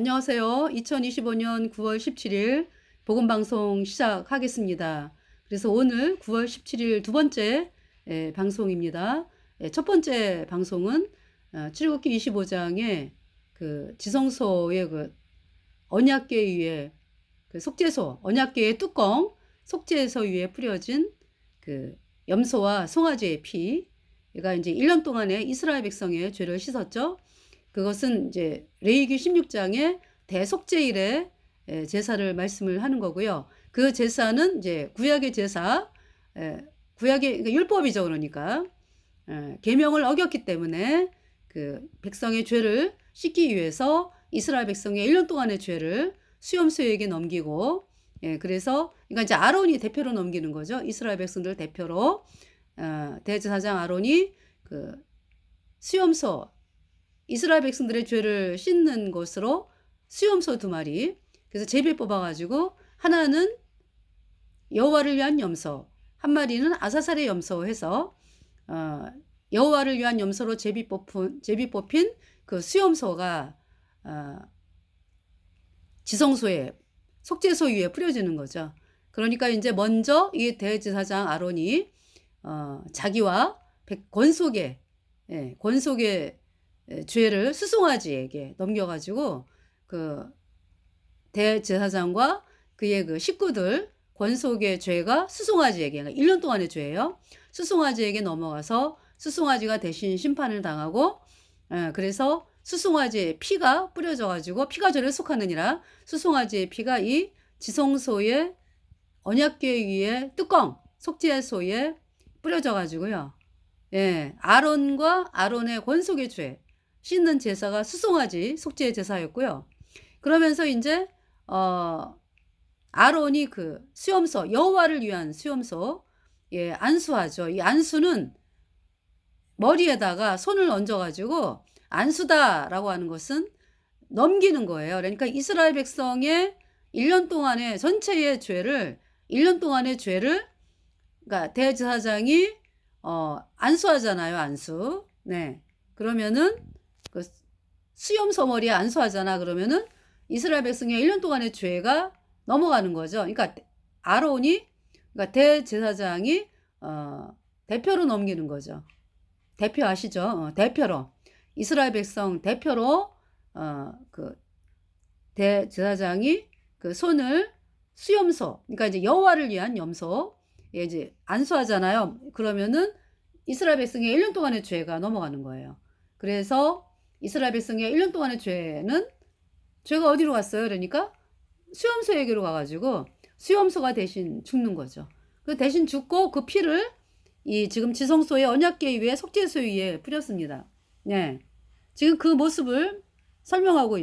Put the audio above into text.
안녕하세요. 2025년 9월 17일 복음방송 시작하겠습니다. 그래서 오늘 9월 17일 두 번째 예, 방송입니다. 예, 첫 번째 방송은 어, 출애굽기 25장의 그 지성소의 그 언약궤 위에 그 속죄소, 언약궤의 뚜껑, 속죄소 위에 뿌려진 그 염소와 송아지의 피가 이제 1년 동안에 이스라엘 백성의 죄를 씻었죠. 그것은 이제 레이기 16장의 대속제일의 에, 제사를 말씀을 하는 거고요. 그 제사는 이제 구약의 제사, 에, 구약의 그러니까 율법이죠, 그러니까 에, 계명을 어겼기 때문에 그 백성의 죄를 씻기 위해서 이스라엘 백성의 1년 동안의 죄를 수염소에게 넘기고 예, 그래서 그러니까 이제 아론이 대표로 넘기는 거죠. 이스라엘 백성들 대표로 어, 대제사장 아론이 그 수염소 이스라엘 백성들의 죄를 씻는 것으로 수염소 두 마리 그래서 제비 뽑아가지고 하나는 여호와를 위한 염소 한 마리는 아사살의 염소 해서 어, 여호와를 위한 염소로 제비 뽑힌 제비 뽑힌 그 수염소가 어, 지성소에 속죄소 위에 뿌려지는 거죠. 그러니까 이제 먼저 이 대제사장 아론이 어, 자기와 백, 권속의 예, 권속의 예, 죄를 수송아지에게 넘겨가지고 그 대제사장과 그의 그 식구들 권속의 죄가 수송아지에게 그러니까 1년 동안의 죄예요. 수송아지에게 넘어가서 수송아지가 대신 심판을 당하고 예, 그래서 수송아지의 피가 뿌려져 가지고 피가 죄를 속하느니라 수송아지의 피가 이 지성소의 언약궤 위에 뚜껑 속죄소에 뿌려져 가지고요. 예, 아론과 아론의 권속의 죄 씻는 제사가 수송아지 속죄 제사였고요. 그러면서 이제 어 아론이 그 수염소 여호와를 위한 수염소 예 안수하죠. 이 안수는 머리에다가 손을 얹어 가지고 안수다라고 하는 것은 넘기는 거예요. 그러니까 이스라엘 백성의 1년 동안의 전체의 죄를 1년 동안의 죄를 그러니까 대제사장이 어 안수하잖아요. 안수. 네. 그러면은 그 수염소 머리에 안수하잖아. 그러면은 이스라엘 백성의 1년 동안의 죄가 넘어가는 거죠. 그러니까 아론이 그러니까 대제사장이 어 대표로 넘기는 거죠. 대표 아시죠? 어, 대표로 이스라엘 백성 대표로 어 그 대제사장이 그 손을 수염소 그러니까 이제 여호와를 위한 염소 예, 이제 안수하잖아요. 그러면은 이스라엘 백성의 1년 동안의 죄가 넘어가는 거예요. 그래서 이스라엘 백성의 1년 동안의 죄는 죄가 어디로 갔어요? 그러니까 수염소에게로 가가지고 수염소가 대신 죽는 거죠. 그 대신 죽고 그 피를 이 지금 지성소의 언약궤 위에 속죄소 위에 뿌렸습니다. 네. 지금 그 모습을 설명하고 있어요.